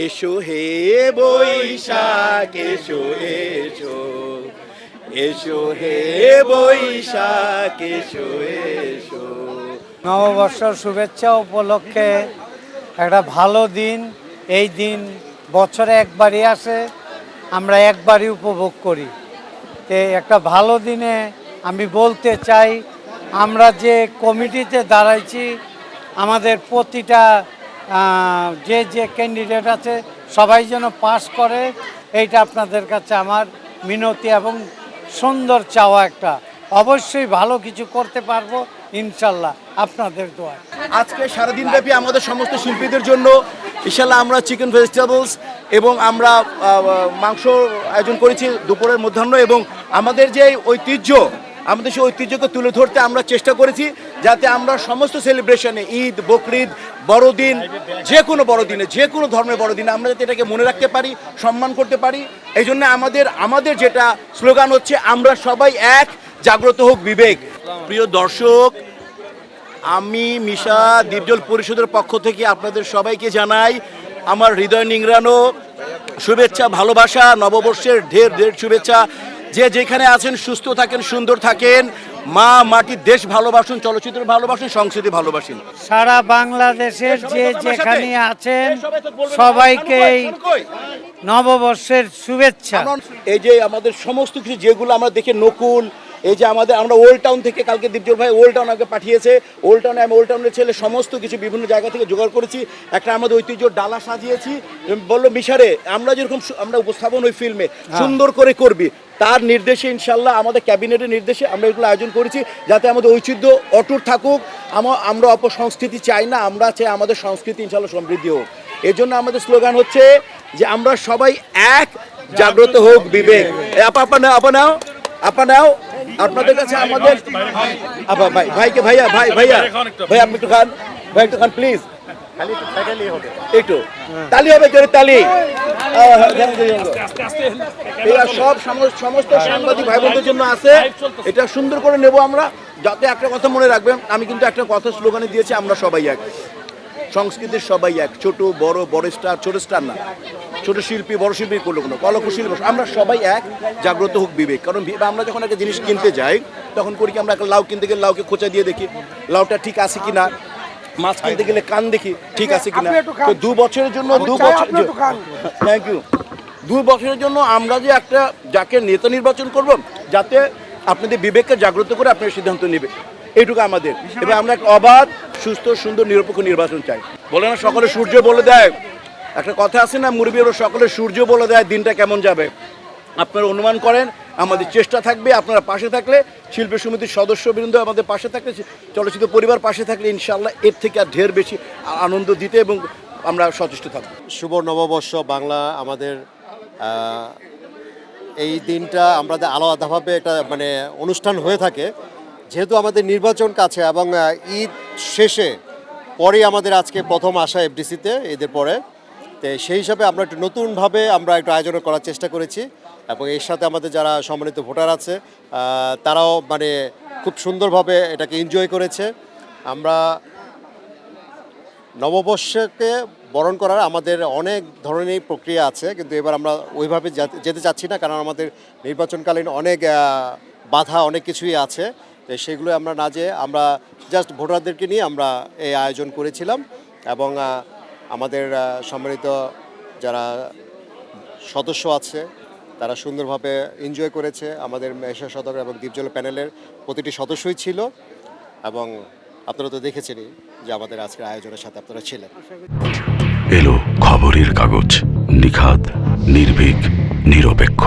এসো হে বৈশাখ, এসো এসো। এসো হে বৈশাখ, এসো এসো। নববর্ষর শুভেচ্ছা উপলক্ষে একটা ভালো দিন। এই দিন বছরে একবারই আসে, আমরা একবারই উপভোগ করি। তে একটা ভালো দিনে আমি বলতে চাই, আমরা যে কমিটিতে দাঁড়াইছি, আমাদের প্রতিটা যে যে ক্যান্ডিডেট আছে, সবাই যেন পাস করে, এইটা আপনাদের কাছে আমার মিনতি এবং সুন্দর চাওয়া একটা। অবশ্যই ভালো কিছু করতে পারব, ইনশাল্লাহ, আপনাদের দোয়া। আজকে সারাদিন ব্যাপী আমাদের সমস্ত শিল্পীদের জন্য ইনশাল্লাহ আমরা চিকেন ভেজিটেবলস এবং আমরা মাংস আয়োজন করেছি দুপুরের মধ্যাহ্ন এবং আমাদের যে ঐতিহ্য আমাদের সেই ঐতিহ্যকে তুলে ধরতে আমরা চেষ্টা করেছি, যাতে আমরা সমস্ত সেলিব্রেশনে ঈদ, বকরিদ, বড়দিন, যে কোনো বড়দিনে, যে কোনো ধর্মের বড়দিনে আমরা যাতে এটাকে মনে রাখতে পারি, সম্মান করতে পারি। এই জন্য আমাদের আমাদের যেটা স্লোগান হচ্ছে, আমরা সবাই এক, জাগ্রত হোক বিবেক। প্রিয় দর্শক, আমি মিশা দ্বীপজল পরিষদের পক্ষ থেকে আপনাদের সবাইকে জানাই আমার হৃদয় নিংড়ানো শুভেচ্ছা, ভালোবাসা, নববর্ষের ঢের ঢের শুভেচ্ছা। যে যেখানে আছেন সুস্থ থাকেন সুন্দর থাকেন মা মাটি দেশ ভালোবাসুন চলচ্চিত্র ভালোবাসুন সংস্কৃতি ভালোবাসেন। সারা বাংলাদেশের যে যেখানে আছেন সবাইকে নববর্ষের শুভেচ্ছা। এই যে আমাদের সমস্ত কিছু যেগুলো আমরা দেখে নকুল এই যে আমাদের আমরা ওল্ড টাউন থেকে কালকে দীপজল ভাই ওল্ড টাউন আমাকে পাঠিয়েছে। ওল্ড টাউনে আমি ওল্ড টাউনের ছেলে সমস্ত কিছু বিভিন্ন জায়গা থেকে জোগাড় করেছি। একটা আমাদের ঐতিহ্য ডালা সাজিয়েছি। বলল মিশারে আমরা যেরকম আমরা উপস্থাপন ওই ফিল্মে সুন্দর করে করবি। তার নির্দেশে ইনশাল্লাহ আমাদের ক্যাবিনেটের নির্দেশে আমরা এগুলো আয়োজন করেছি যাতে আমাদের ঐতিহ্য অটুট থাকুক। আমা- আমরা অপসংস্কৃতি চাই না আমরা চাই আমাদের সংস্কৃতি ইনশাল্লাহ সমৃদ্ধি হোক। এই জন্য আমাদের স্লোগান হচ্ছে যে আমরা সবাই এক জাগ্রত হোক বিবেক। আপা আপা নাও আপা নাও আপা নাও। আপনাদের কাছে আমাদের ভাই, ভাইকে ভাইয়া, ভাই ভাইয়া ভাই আপনি একটু খান, ভাই একটু খান প্লিজ একটু। তালি হবে জোরে তালি। এরা সব সম- সমস্ত সাংবাদিক ভাই বোনদের জন্য আছে। এটা সুন্দর করে নেব আমরা। যাতে একটা কথা মনে রাখবেন, আমি কিন্তু একটা কথা স্লোগানে দিয়েছি, আমরা সবাই এক। সংস্কৃতির সবাই এক। ছোট, বড় বড় স্টার, ছোট স্টার না। ছোট শিল্পী বড় শিল্পী করল কোনো? কলক শিল্পী আমরা সবাই এক জাগ্রত হোক বিবেক। কারণ আমরা যখন একটা জিনিস কিনতে যাই তখন করি কি আমরা একটা লাউ কিনতে গেলে লাউকে খোঁচা দিয়ে দেখি লাউটা ঠিক আছে কিনা মাছ কিনতে গেলে কান দেখি ঠিক আছে কিনা। তো দু বছরের জন্য দু বছর থ্যাংক ইউ দু বছরের জন্য আমরা যে একটা যাকে নেতা নির্বাচন করব যাতে আপনাদের বিবেককে জাগ্রত করে আপনার সিদ্ধান্ত নেবে। এইটুকু আমাদের। এবার আমরা একটা অবাধ সুস্থ সুন্দর নিরপেক্ষ নির্বাচন চাই। বলে না সকলে সূর্য বলে দেয় একটা কথা আছে না মুরবি ওরা সকালে সূর্য বলে দেয়, দিনটা কেমন যাবে? আপনারা অনুমান করেন, আমাদের চেষ্টা থাকবে, আপনারা পাশে থাকলে, শিল্পী সমিতির সদস্যবৃন্দ আমাদের পাশে থাকলে, চলচ্চিত্র পরিবার পাশে থাকলে ইনশাল্লাহ এর থেকে আর ঢের বেশি আনন্দ দিতে এবং আমরা সচেষ্ট থাকব। শুভ নববর্ষ বাংলা, আমাদের এই দিনটা আমাদের আলাদাভাবে একটা মানে অনুষ্ঠান হয়ে থাকে, যেহেতু আমাদের নির্বাচন কাছে এবং ঈদ শেষে পরে আমাদের আজকে প্রথম আসা এফডিসিতে ঈদের পরে। তো সেই হিসাবে আমরা একটু নতুনভাবে আমরা একটু আয়োজন করার চেষ্টা করেছি এবং এর সাথে আমাদের যারা সম্মানিত ভোটার আছে তারাও মানে খুব সুন্দরভাবে এটাকে এনজয় করেছে। আমরা নববর্ষকে বরণ করার আমাদের অনেক ধরনের প্রক্রিয়া আছে, কিন্তু এবার আমরা ওইভাবে যেতে চাচ্ছি না, কারণ আমাদের নির্বাচনকালীন অনেক বাধা অনেক কিছুই আছে। তো সেগুলো আমরা না যেয়ে আমরা জাস্ট ভোটারদেরকে নিয়ে আমরা এই আয়োজন করেছিলাম এবং আমাদের সম্মানিত যারা সদস্য আছে, তারা সুন্দরভাবে এনজয় করেছে আমাদের মেশা সদর এবং দ্বীপজল প্যানেলের প্রতিটি সদস্যই ছিল এবং আপনারা তো দেখেছেনই যে আমাদের আজকের আয়োজনের সাথে আপনারা ছিলেন। এলো খবরের কাগজ নিখাত নির্ভীক, নিরপেক্ষ।